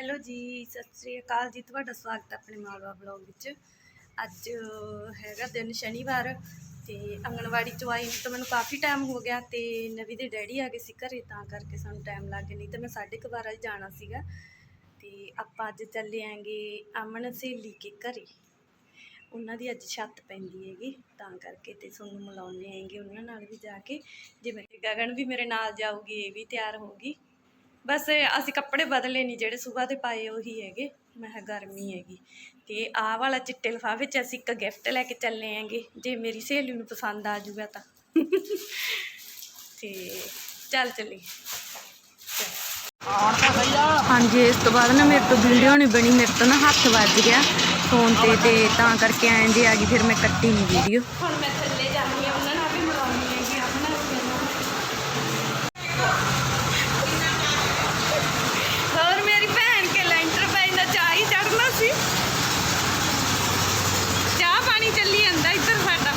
Hello ਜੀ, ਸਤਿ ਸ੍ਰੀ ਅਕਾਲ ਜੀ। ਤੁਹਾਡਾ ਸਵਾਗਤ ਹੈ ਆਪਣੇ ਮਾਲਵਾ ਬਲੌਗ ਵਿੱਚ। ਅੱਜ ਹੈਗਾ ਦਿਨ ਸ਼ਨੀਵਾਰ ਤੇ ਅੰਗਣਵਾੜੀ 'ਚੋਂ ਆਈ ਤਾਂ ਮੈਨੂੰ ਕਾਫੀ ਟਾਈਮ ਹੋ ਗਿਆ ਤੇ ਨਵੀ ਦੇ ਡੈਡੀ ਆ ਗਏ ਸੀ ਘਰੇ, ਤਾਂ ਕਰਕੇ ਸਾਨੂੰ ਟਾਈਮ ਲੱਗ ਗਿਆ। ਨਹੀਂ ਤਾਂ ਮੈਂ 12:30 ਵਜੇ ਜਾਣਾ ਸੀਗਾ ਤੇ ਆਪਾਂ ਅੱਜ ਚੱਲੇ ਆਂਗੇ ਅਮਨ ਸਹੇਲੀ ਕੇ ਘਰੇ। ਉਹਨਾਂ ਦੀ ਅੱਜ ਛੱਤ ਪੈਂਦੀ ਹੈਗੀ, ਤਾਂ ਕਰਕੇ ਤੇ ਤੁਹਾਨੂੰ ਮਿਲਾਉਂਦੇ ਆਂਗੇ ਉਹਨਾਂ ਨਾਲ ਵੀ ਜਾ ਕੇ। ਜਿਵੇਂ ਕਿ ਗਗਨ ਵੀ ਮੇਰੇ ਨਾਲ ਜਾਊਗੀ, ਇਹ ਵੀ ਤਿਆਰ ਹੋਊਗੀ। ਬਸ ਅਸੀਂ ਕੱਪੜੇ ਬਦਲੇ ਨਹੀਂ ਜਿਹੜੇ ਸਵੇਰ ਦੇ ਪਾਏ ਉਹੀ ਹੈਗੇ। ਮੈਂ ਕਿਹਾ ਗਰਮੀ ਹੈਗੀ। ਤੇ ਆਹ ਵਾਲਾ ਚਿੱਟੇ ਲਿਫਾਫੇ 'ਚ ਅਸੀਂ ਇੱਕ ਗਿਫਟ ਲੈ ਕੇ ਚੱਲੇ ਆਂਗੇ ਜੇ ਮੇਰੀ ਸਹੇਲੀ ਨੂੰ ਪਸੰਦ ਆ ਜਾਊਗਾ ਤਾਂ। ਤੇ ਚੱਲ ਚੱਲੀ ਹਾਂਜੀ ਇਸ ਤੋਂ ਬਾਅਦ ਨਾ ਮੇਰੇ ਤੋਂ ਵੀਡੀਓ ਨਹੀਂ ਬਣੀ ਮੇਰੇ ਤੋਂ ਨਾ ਹੱਥ ਵੱਜ ਗਿਆ। ਫੋਨ ਤੇ ਤੇ ਤਾਂ ਕਰਕੇ ਐਂ ਜੇ ਆ ਗਈ ਫਿਰ ਮੈਂ ਕੱਟੀ ਨਹੀਂ ਵੀਡੀਓ ਹੁਣ ਮੈਂ ਥੱਲੇ ਜਾਣੀ ਆ ਉਹਨਾਂ ਨਾਲ ਵੀ ਮਿਲਾਉਣੀ ਹੈਗੀ ਆਪਣਾ ਹੋਰ ਮੇਰੀ ਭੈਣ ਕੇ ਲੈਂਟਰ ਪੈਂਦਾ ਚਾਹ ਹੀ ਚੜਨਾ ਸੀ ਚਾਹ ਪਾਣੀ ਚੱਲੀ ਜਾਂਦਾ ਇੱਧਰ ਸਾਡਾ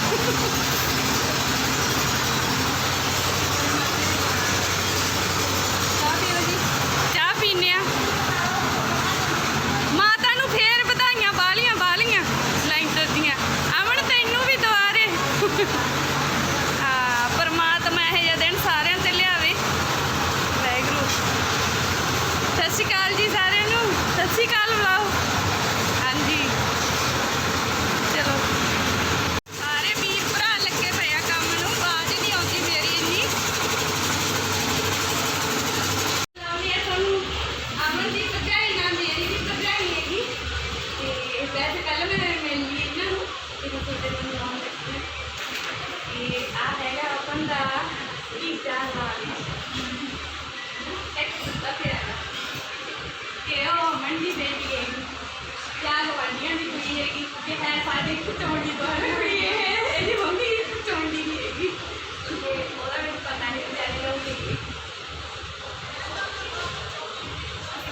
ਚਾਹ ਪੀਓ ਜੀ ਚਾਹ ਪੀਨੇ ਆ ਮਾਤਾ ਨੂੰ ਫੇਰ ਵਧਾਈਆਂ ਬਾਲੀਆਂ ਬਾਲੀਆਂ ਲੈਂਟਰ ਦੀਆਂ ਅਮਨ ਤੈਨੂੰ ਵੀ ਦੁਆਰੇ ਆ ਪਰਮਾਤਮਾ ਇਹ ਜਿਹੇ ਦਿਨ ਸਾਰਿਆਂ ਤੇ ਲਿਆਵੇ ਵਾਹਿਗੁਰੂ ਸਤਿ ਸ਼੍ਰੀ ਅਕਾਲ ਜੀ ਸਾਰਿਆਂ ਨੂੰ ਸਤਿ ਸ਼੍ਰੀ ਅਕਾਲ ਬੁਲਾਓ ਹਾਂਜੀ ਚਲੋ ਸਾਰੇ ਵੀਰ ਭਰਾ ਲੱਗੇ ਪਏ ਆ ਕੰਮ ਨੂੰ ਆਵਾਜ਼ ਨਹੀਂ ਆਉਂਦੀ ਮੇਰੀ ਇੰਨੀ ਲਾਉਣੀ ਆ ਤੁਹਾਨੂੰ ਅਮਨ ਦੀ ਭਰਜਾਈ ਨਾਲ ਮੇਰੀ ਵੀ ਭਰਜਾਈ ਹੈਗੀ ਤੇ ਵੈਸੇ ਕੱਲ ਮੈਂ ਮਿਲ ਲਈ ਇਹਨਾਂ ਨੂੰ ਤੇ ਮੈਂ ਤੁਹਾਡੇ ਨਾਲ ਮਿਲਾਉਣ ਲੱਗੀ ਹਾਂ। ਤੇ ਆ ਹੈਗਾ ਆਪਨ ਦਾ ਟੀਚਾ ਵਾਲੀ ਇੱਕ ਸੁੱਤਾ ਪਿਆ। ਕਿ ਉਹ ਮੰਡੀ ਬੇਟੀ ਹੈਗੀ ਚਾਰ ਵਾਂਡੀਆਂ ਦੀ ਕੁੜੀ ਹੈਗੀ। ਕਿ ਹੈ ਸਾਡੇ ਚੌਂਡੀ ਤੋਂ ਕੁੜੀ ਹੈ। ਇਹਦੀ ਮੰਮੀ ਚੌਂਡੀ ਦੀ ਹੈਗੀ। ਤੇ ਉਹਦਾ ਮੈਨੂੰ ਪਤਾ ਨਹੀਂ ਵਿਚਾਰੀ ਦਾ ਕੀ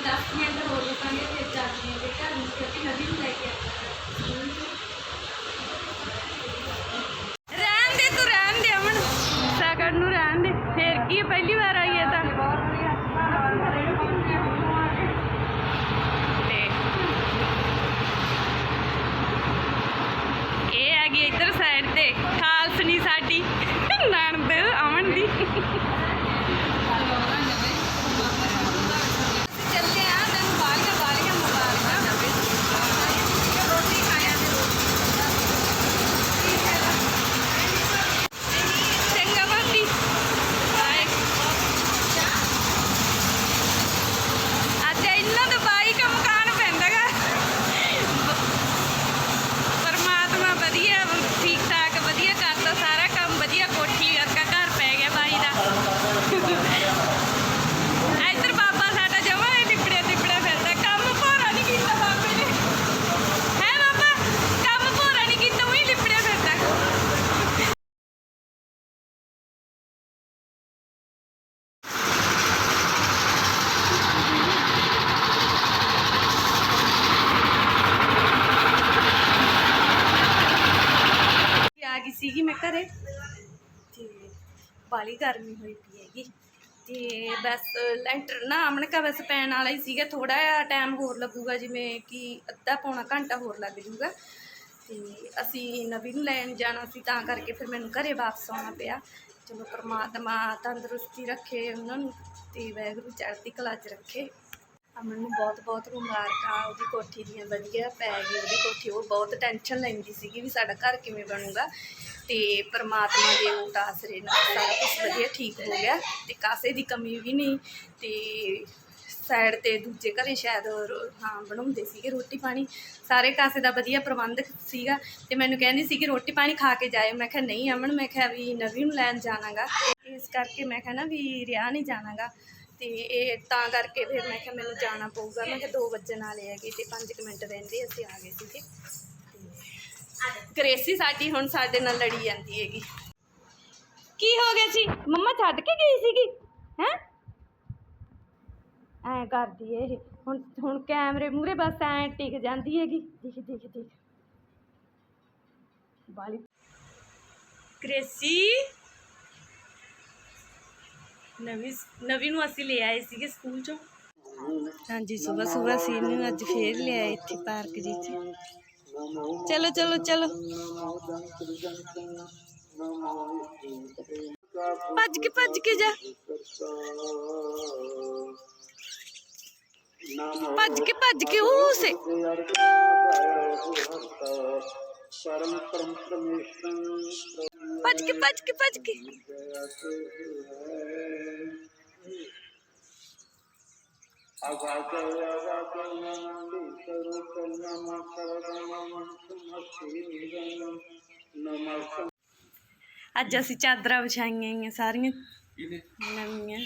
ਦਸ ਮਿੰਟ ਹੋ ਲੁਕਾਂਗੇ ਫਿਰ ਜਾਂਦੇ ਹਾਂ। ਘਰ ਨੂੰ ਕਿਉਂਕਿ ਨਦੀ ਨੂੰ ਲੈ ਕੇ ਰਹਿਣ ਦੇ ਤੂੰ ਰਹਿਣ ਦੇ ਅਮਨ ਸੈਕੰਡ ਨੂੰ ਰਹਿਣ ਦੇ ਫੇਰ ਕੀ ਹੈ, ਪਹਿਲੀ ਵਾਰ ਆਈ ਹੈ ਤਾਂ ਤੇ ਇਹ ਆ ਗਈ ਇੱਧਰ ਸਾਈਡ ਤੇ ਖਾਲਸਨੀ ਸਾਡੀ ਨਣਦ ਅਮਨ ਦੀ ਚੱਲੇ ਆ ਤੈਨੂੰ ਬਾਲੀਆਂ ਬਾਲੀਆਂ ਮੁਬਾਰਕਾਂ ਰੋਟੀ ਖਾਇਆ ਤੇ ਚੰਗਾ ਮਾਤੀ ਬਾਏ ਅੱਜ ਇਹਨਾਂ ਦਾ ਬਾਈ ਕੰਮ ਕਾਣ ਪੈਂਦਾਗਾ ਪਰਮਾਤਮਾ ਵਧੀਆ ਠੀਕ ਠਾਕ ਵਧੀਆ ਕਰਦਾ ਸਾਰਾ ਕੰਮ ਵਧੀਆ ਕੋਠੀ ਵਰਗਾ ਘਰ ਪੈ ਗਿਆ ਬਾਈ ਦਾ ਇੱਧਰ ਬਾਬਾ ਸਾਡਾ ਜਮਾ ਹੀ ਟਿਪੜਿਆ ਟਿਪੜਿਆ ਫਿਰਦਾ ਕੰਮ ਭੋਰਾ ਨਹੀਂ ਕੀਤਾ ਬਾਬੇ ਨੇ ਹੈ ਬਾਬਾ ਕੰਮ ਭੋਰਾ ਨਹੀਂ ਕੀਤਾ ਉਹੀ ਲਿਪੜਿਆ ਫਿਰਦਾ ਆ ਗਈ ਸੀਗੀ ਮੈਂ ਘਰੇ ਤੇ ਬਾਲੀ ਗਰਮੀ ਹੋਈ ਪਈ ਹੈਗੀ। ਤੇ ਬਸ ਲੈਂਟਰ ਨਾ ਅਮਨ ਬਸ ਪੈਣ ਵਾਲਾ ਹੀ ਸੀਗਾ। ਥੋੜਾ ਜਿਹਾ ਟਾਈਮ ਹੋਰ ਲੱਗੂਗਾ, ਜਿਵੇਂ ਕਿ ਅੱਧਾ ਪੌਣਾ ਘੰਟਾ ਹੋਰ ਲੱਗ ਜੂਗਾ। ਤੇ ਅਸੀਂ ਨਵੀਂ ਨੂੰ ਲੈਣ ਜਾਣਾ ਸੀ, ਤਾਂ ਕਰਕੇ ਫਿਰ ਮੈਨੂੰ ਘਰੇ ਵਾਪਸ ਆਉਣਾ ਪਿਆ। ਚਲੋ ਪਰਮਾਤਮਾ ਤੰਦਰੁਸਤੀ ਰੱਖੇ ਉਹਨਾਂ ਨੂੰ ਤੇ ਵਾਹਿਗੁਰੂ ਚੜ੍ਹਦੀ ਕਲਾ 'ਚ ਰੱਖੇ। ਅਮਨ ਨੂੰ ਬਹੁਤ ਬਹੁਤ ਮੁਬਾਰਕਾਂ, ਉਹਦੀ ਕੋਠੀ ਦੀਆਂ ਵਧੀਆ ਪੈ ਗਈ, ਉਹਦੀ ਕੋਠੀ, ਉਹ ਬਹੁਤ ਟੈਨਸ਼ਨ ਲੈਂਦੀ ਸੀਗੀ ਵੀ ਸਾਡਾ ਘਰ ਕਿਵੇਂ ਬਣੂਗਾ। ਤੇ ਪ੍ਰਮਾਤਮਾ ਦੇ ਊਟ ਆਸਰੇ ਨਾਲ ਸਾਰਾ ਕੁਝ ਵਧੀਆ ਠੀਕ ਹੋ ਗਿਆ ਤੇ ਕਾਸੇ ਦੀ ਕਮੀ ਵੀ ਨਹੀਂ, ਤੇ ਸਾਈਡ ਤੇ ਦੂਜੇ ਘਰੇ ਸ਼ਾਇਦ ਹਾਂ, ਬਣਾਉਂਦੇ ਸੀਗੇ ਰੋਟੀ ਪਾਣੀ। ਸਾਰੇ ਕਾਸੇ ਦਾ ਵਧੀਆ ਪ੍ਰਬੰਧ ਸੀਗਾ ਤੇ ਮੈਨੂੰ ਕਹਿੰਦੀ ਸੀ ਕਿ ਰੋਟੀ ਪਾਣੀ ਖਾ ਕੇ ਜਾਇਓ। ਮੈਂ ਕਿਹਾ, ਨਹੀਂ ਅਮਨ, ਮੈਂ ਕਿਹਾ ਵੀ ਨਵੀਂ ਨੂੰ ਲੈਣ ਜਾਣਾਗਾ। ਇਸ ਕਰਕੇ ਮੈਂ ਕਿਹਾ ਨਾ ਵੀ ਰਿਆ ਨਹੀਂ ਜਾਣਾਗਾ। ਤੇ ਇਹ ਤਾਂ ਕਰਕੇ ਫਿਰ ਮੈਂ ਕਿਹਾ ਮੈਨੂੰ ਜਾਣਾ ਪਊਗਾ। ਮੈਂ ਕਿਹਾ 2 ਵਜਣ ਵਾਲੇ ਹੈਗੇ ਤੇ 5 ਮਿੰਟ ਰਹਿੰਦੇ ਅਸੀਂ ਆ ਗਏ ਸੀਗੇ। ਗ੍ਰੇਸੀ ਸਾਡੀ ਹੁਣ ਸਾਡੇ ਨਾਲ ਲੜੀ ਜਾਂਦੀ ਹੈਗੀ। ਕੀ ਹੋ ਗਿਆ ਸੀ? ਮੰਮਾ ਛੱਡ ਕੇ ਗਈ ਸੀਗੀ? ਹੈ? ਐ ਕਰਦੀ ਏ ਹੁਣ ਹੁਣ ਕੈਮਰੇ ਮੂਰੇ ਬਸ ਐ ਟਿਕ ਜਾਂਦੀ ਹੈਗੀ। ਦੇਖ ਦੇਖ ਦੇਖ। ਬਾਲੀ ਗ੍ਰੇਸੀ ਨਵੀਂ ਨਵੀਂ ਨੂੰ ਅਸੀਂ ਲੈ ਆਏ ਸੀਗੇ ਸਕੂਲ ਚੋਂ। ਹਾਂਜੀ ਸਵੇਰ ਸਵੇਰ ਸੀ ਨੂੰ ਅੱਜ ਫੇਰ ਲੈ ਆਏ ਇੱਥੇ ਪਾਰਕ ਜੀ ਚ। ਚਲੋ ਚਲੋ ਚਲੋ। ਭੱਜ ਕੇ ਭੱਜ ਕੇ ਜਾ। ਭੱਜ ਕੇ ਭੱਜ ਕੇ ਉਸੇ ਸਰਮ ਪਰਮ ਪਰਮੇਸ਼ਰ ਭੱਜ ਕੇ ਭੱਜ ਕੇ ਭੱਜ ਕੇ। ਅੱਜ ਅਸੀਂ ਚਾਦਰਾਂ ਵਿਛਾਈਆਂ ਗਈਆਂ ਸਾਰੀਆਂ। ਨਵੀਆਂ।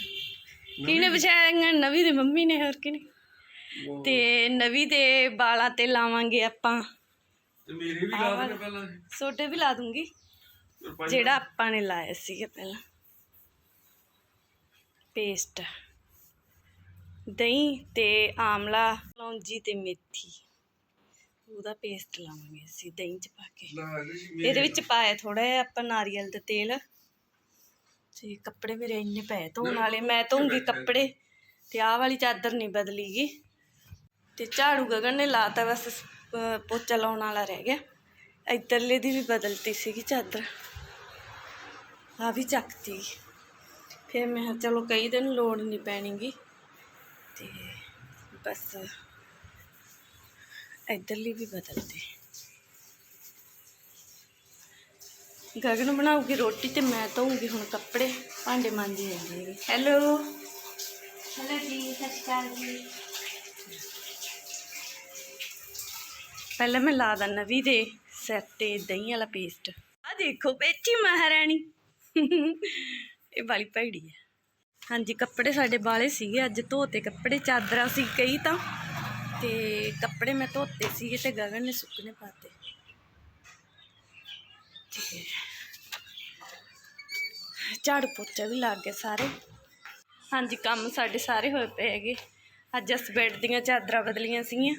ਕਿਹਨੇ ਵਿਛਾਈਆਂ? ਨਵੀਂ ਦੀ ਮੰਮੀ ਨੇ ਹੋਰ ਕਿਨੇ ਤੇ ਨਵੀਂ ਦੇ ਬਾਲਾਂ ਤੇ ਲਾਵਾਂਗੇ ਆਪਾਂ। ਤੇ ਮੇਰੇ ਵੀ ਲਾ ਪਹਿਲਾਂ ਵੀ ਲਾ ਦੂੰਗੀ। ਜਿਹੜਾ ਆਪਾਂ ਨੇ ਲਾਇਆ ਸੀਗਾ ਪਹਿਲਾਂ। ਪੇਸਟ। ਦਹੀਂ ਤੇ ਆਮਲਾ ਲੌਂਜੀ ਤੇ ਮੇਥੀ। ਉਹਦਾ ਪੇਸਟ ਲਾਵਾਂਗੇ ਅਸੀਂ ਦਹੀਂ ਚ ਪਾ ਕੇ। ਇਹਦੇ ਵਿੱਚ ਪਾਇਆ ਥੋੜਾ ਜਿਹਾ ਆਪਾਂ ਨਾਰੀਅਲ ਦਾ ਤੇਲ। ਤੇ ਕੱਪੜੇ ਮੇਰੇ ਇੰਨੇ ਪਏ ਧੋਣ ਵਾਲੇ ਮੈਂ ਧੋਉਂਗੀ ਕੱਪੜੇ। ਤੇ ਆਹ ਵਾਲੀ ਚਾਦਰ ਨਹੀਂ ਬਦਲੀਗੀ। ਤੇ ਝਾੜੂ ਗਗਨ ਨੇ ਲਾਤਾ ਬਸ ਪੋਚਾ ਲਾਉਣ ਵਾਲਾ ਰਹਿ ਗਿਆ। ਇੱਧਰਲੇ ਦੀ ਵੀ ਬਦਲਤੀ ਸੀਗੀ ਚਾਦਰ। ਆ ਵੀ ਚੱਕਤੀ। ਫਿਰ ਮੈਂ ਚਲੋ ਕਈ ਦਿਨ ਲੋੜ ਨਹੀਂ ਪੈਣੀਗੀ। ਬਸ ਇੱਧਰਲੀ ਵੀ ਬਦਲਤੀ ਗਗਨ ਬਣਾਉਗੀ ਰੋਟੀ ਤੇ ਮੈਂ ਧੋਊਂਗੀ ਹੁਣ ਕੱਪੜੇ ਭਾਂਡੇ ਮਾਂਜੀ ਜਾਂਦੀ ਹੈਲੋ। ਹੈਲੋ ਜੀ ਸਤਿ ਅਕਾਲ ਜੀ। ਪਹਿਲਾਂ ਮੈਂ ਲਾ ਦਾਂ ਨਵੀ ਦੇ ਸਿਰ ਤੇ ਦਹੀਂ ਵਾਲਾ ਪੇਸਟ ਆ ਦੇਖੋ ਬੈਠੀ ਮਹਾਰਾਣੀ। ਇਹ ਵਾਲੀ ਭੈੜੀ ਹੈ। ਹਾਂਜੀ, ਕੱਪੜੇ ਸਾਡੇ ਬਾਲੇ ਸੀਗੇ, ਅੱਜ ਧੋਤੇ ਕੱਪੜੇ, ਚਾਦਰਾਂ ਸੀ ਕਈ ਤਾਂ। ਤੇ ਕੱਪੜੇ ਮੈਂ ਧੋਤੇ ਸੀਗੇ ਤੇ ਗਗਨ ਨੇ ਸੁੱਕਣੇ ਪਾਤੇ। ਝਾੜੂ ਪੋਚਾ ਵੀ ਲੱਗ ਗਿਆ ਸਾਰੇ। ਹਾਂਜੀ, ਕੰਮ ਸਾਡੇ ਸਾਰੇ ਹੋਏ ਪਏ ਹੈਗੇ। ਅੱਜ ਅਸ ਬੈੱਡ ਦੀਆਂ ਚਾਦਰਾਂ ਬਦਲੀਆਂ ਸੀਗੀਆਂ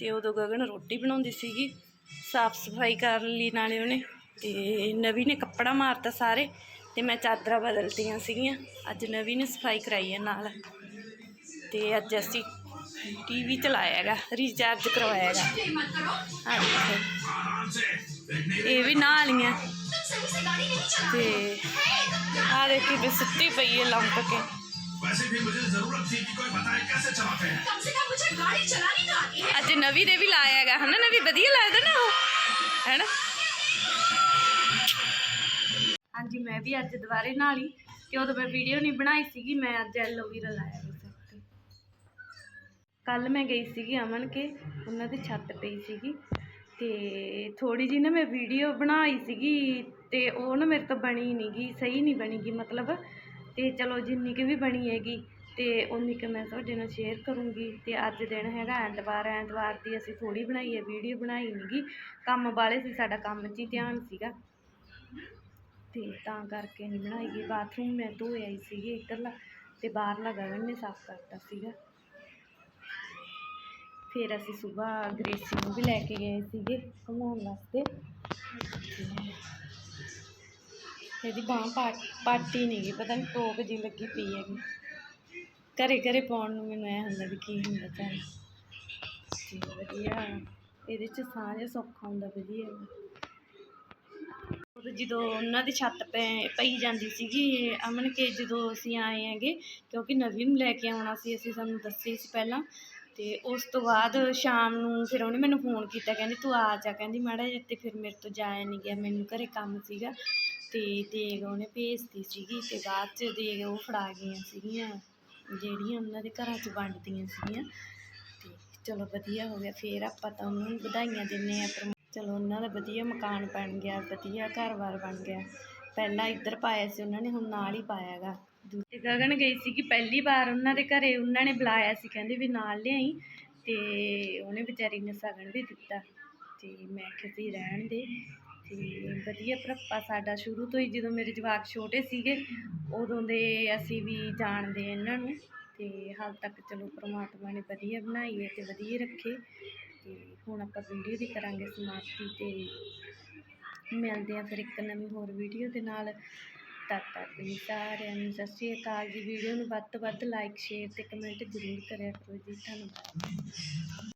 ਤੇ ਉਦੋਂ ਗਗਨ ਰੋਟੀ ਬਣਾਉਂਦੀ ਸੀਗੀ, ਸਾਫ਼ ਸਫ਼ਾਈ ਕਰ ਲਈ ਨਾਲੇ ਉਹਨੇ। ਤੇ ਨਵੀ ਨੇ ਕੱਪੜਾ ਮਾਰਤਾ ਸਾਰੇ। ਤੇ ਮੈਂ ਚਾਦਰਾਂ ਬਦਲਤੀਆਂ ਸੀਗੀਆਂ ਅੱਜ ਨਵੀ ਨੇ ਸਫਾਈ ਕਰਾਈ ਹੈ ਨਾਲ ਤੇ ਅੱਜ ਅਸੀਂ ਟੀਵੀ ਚਲਾਇਆ ਹੈਗਾ ਰੀਚਾਰਜ ਕਰਵਾਇਆ ਹੈਗਾ ਹਾਂਜੀ ਇਹ ਵੀ ਨਾਲ ਹੀ ਆ ਤੇ ਆ ਦੇਖੀ ਵੀ ਸੁੱਤੀ ਪਈ ਹੈ ਲੰਪ ਕੇ वैसे भी मुझे जरूरत थी कि कोई बताए कैसे चलाते हैं कम से कम मुझे गाड़ी चलानी तो आती है ਅੱਜ ਨਵੀ ਦੇ ਵੀ ਲਾਇਆ ਹੈਗਾ ਹਨਾ ਨਵੀ ਵਧੀਆ ਲੱਗਦਾ ਨਾ ਉਹ ਹੈਨਾ ਹਾਂਜੀ, ਮੈਂ ਵੀ ਅੱਜ ਦੁਬਾਰੇ ਨਾਲ ਹੀ ਤੇ ਉਦੋਂ ਮੈਂ ਵੀਡੀਓ ਨਹੀਂ ਬਣਾਈ ਸੀਗੀ, ਮੈਂ ਅੱਜ ਐਲੋਵੀਰਾ ਲਾਇਆ ਸੀ ਸਿਰ ਤੇ ਕੱਲ ਮੈਂ ਗਈ ਸੀਗੀ ਅਮਨ ਕੇ, ਉਹਨਾਂ ਦੀ ਛੱਤ ਪਈ ਸੀਗੀ, ਤੇ ਥੋੜੀ ਜੀ ਨਾ ਮੈਂ ਵੀਡੀਓ ਬਣਾਈ ਸੀਗੀ, ਤੇ ਉਹ ਨਾ ਮੇਰੇ ਤੋਂ ਬਣੀ ਨਹੀਂ ਗੀ ਸਹੀ ਨਹੀਂ ਬਣੀਗੀ ਮਤਲਬ, ਤੇ ਚਲੋ ਜਿੰਨੀ ਕੁ ਵੀ ਬਣੀ ਹੈਗੀ, ਤੇ ਉਨੀ ਕੁ ਮੈਂ ਤੁਹਾਡੇ ਨਾਲ ਸ਼ੇਅਰ ਕਰੂੰਗੀ, ਤੇ ਅੱਜ ਦਿਨ ਹੈਗਾ ਐਤਵਾਰ ਐਤਵਾਰ ਦੀ ਅਸੀਂ ਥੋੜੀ ਬਣਾਈ ਹੈ ਵੀਡੀਓ ਬਣਾਈ ਨਹੀਂ ਗੀ ਕੰਮ ਵਾਲੇ ਸੀ, ਸਾਡਾ ਕੰਮ 'ਚ ਹੀ ਧਿਆਨ ਸੀਗਾ। ਅਤੇ ਤਾਂ ਕਰਕੇ ਨਹੀਂ ਬਣਾਈ ਗਈ। ਬਾਥਰੂਮ ਮੈਂ ਧੋਇਆ ਆਈ ਸੀਗੀ ਇੱਧਰਲਾ ਅਤੇ ਬਾਹਰਲਾ ਗਗਨ ਨੇ ਸਾਫ਼ ਕਰਤਾ ਸੀਗਾ। ਫਿਰ ਅਸੀਂ ਸਵੇਰ ਗ੍ਰੇਸੀ ਨੂੰ ਵੀ ਲੈ ਕੇ ਗਏ ਸੀਗੇ ਘੁਮਾਉਣ ਵਾਸਤੇ। ਇਹਦੀ ਬਾਂਹ ਪਾ ਪਾਟੀ ਨਹੀਂ ਗਈ, ਪਤਾ ਨਹੀਂ ਟੋਕ ਜੀ ਲੱਗੀ ਪਈ ਹੈਗੀ। ਘਰੇ ਘਰੇ ਪਾਉਣ ਨੂੰ ਮੈਨੂੰ ਐ ਹੁੰਦਾ ਵੀ ਕੀ ਹੁੰਦਾ ਚੱਲ। ਵਧੀਆ। ਇਹਦੇ ਚ ਸਾਹ ਸੌਖਾ ਹੁੰਦਾ ਵਧੀਆ। ਉਦੋਂ ਜਦੋਂ ਉਹਨਾਂ ਦੀ ਛੱਤ ਪੈ ਪਈ ਜਾਂਦੀ ਸੀਗੀ, ਅਮਨ ਕੇ ਜਦੋਂ ਅਸੀਂ ਆਏ ਹੈਗੇ, ਕਿਉਂਕਿ ਨਵੀਂ ਨੂੰ ਲੈ ਕੇ ਆਉਣਾ ਸੀ, ਅਸੀਂ ਸਾਨੂੰ ਦੱਸੇ ਸੀ ਪਹਿਲਾਂ, ਤੇ ਉਸ ਤੋਂ ਬਾਅਦ ਸ਼ਾਮ ਨੂੰ ਫਿਰ ਉਹਨੇ ਮੈਨੂੰ ਫੋਨ ਕੀਤਾ, ਕਹਿੰਦੀ ਤੂੰ ਆ ਜਾ, ਕਹਿੰਦੀ ਮਾੜਾ ਜਿਹਾ ਤੇ ਫਿਰ ਮੇਰੇ ਤੋਂ ਜਾਇਆ ਨਹੀਂ ਗਿਆ, ਮੈਨੂੰ ਘਰੇ ਕੰਮ ਸੀਗਾ, ਤੇ ਦੇਗ ਉਹਨੇ ਭੇਜਤੀ ਸੀਗੀ, ਤੇ ਬਾਅਦ ਚ ਦੇਗ ਉਹ ਫੜਾ ਗਈਆਂ ਸੀਗੀਆਂ, ਜਿਹੜੀਆਂ ਉਹਨਾਂ ਦੇ ਘਰਾਂ 'ਚ ਵੰਡਦੀਆਂ ਸੀਗੀਆਂ, ਤੇ ਚਲੋ ਵਧੀਆ ਹੋ ਗਿਆ, ਫਿਰ ਆਪਾਂ ਤਾਂ ਉਹਨੂੰ ਵਧਾਈਆਂ ਦਿੰਨੇ ਆ ਪਰ ਚਲੋ ਉਹਨਾਂ ਦਾ ਵਧੀਆ ਮਕਾਨ ਬਣ ਗਿਆ, ਵਧੀਆ ਘਰ-ਬਾਰ ਬਣ ਗਿਆ। ਪਹਿਲਾਂ ਇੱਧਰ ਪਾਇਆ ਸੀ, ਉਹਨਾਂ ਨੇ ਹੁਣ ਨਾਲ ਹੀ ਪਾਇਆ ਗਾ ਦੂਜੇ ਗਗਨ ਗਈ ਸੀ ਕਿ ਪਹਿਲੀ ਵਾਰ ਉਹਨਾਂ ਦੇ ਘਰੇ ਉਹਨਾਂ ਨੇ ਬੁਲਾਇਆ ਸੀ, ਕਹਿੰਦੇ ਵੀ ਨਾਲ ਲਿਆਈ ਤੇ ਉਹਨੇ ਵਿਚਾਰੀ ਨੇ ਸਗਨ ਵੀ ਦਿੱਤਾ। ਤੇ ਮੈਂ ਕਿਹਾ ਸੀ ਰਹਿਣ ਦੇ। ਤੇ ਵਧੀਆ ਭਰਪਾ ਸਾਡਾ ਸ਼ੁਰੂ ਤੋਂ ਹੀ, ਜਦੋਂ ਮੇਰੇ ਜਵਾਕ ਛੋਟੇ ਸੀਗੇ, ਉਦੋਂ ਦੇ ਅਸੀਂ ਵੀ ਜਾਣਦੇ ਇਹਨਾਂ ਨੂੰ। ਤੇ ਹਾਲ ਤੱਕ ਚਲੋ ਪ੍ਰਮਾਤਮਾ ਨੇ ਵਧੀਆ ਬਣਾਈ ਹੈ ਤੇ ਵਧੀਆ ਰੱਖੇ। ਤੇ ਹੁਣ ਆਪਾਂ ਵੀਡੀਓ ਦੀ ਕਰਾਂਗੇ ਸਮਾਪਤੀ ਤੇ। ਮਿਲਦੇ ਆ ਫਿਰ ਇੱਕ ਨਵੀਂ ਹੋਰ ਵੀਡੀਓ ਦੇ ਨਾਲ। ਤਦ ਤੱਕ ਲਈ ਸਾਰਿਆਂ ਨੂੰ ਸਤਿ ਸ਼੍ਰੀ ਅਕਾਲ ਜੀ। ਵੀਡੀਓ ਨੂੰ ਵੱਧ ਤੋਂ ਵੱਧ ਲਾਈਕ ਸ਼ੇਅਰ ਤੇ ਕਮੈਂਟ ਜ਼ਰੂਰ ਕਰਿਆ ਕਰੋ ਜੀ। ਧੰਨਵਾਦ।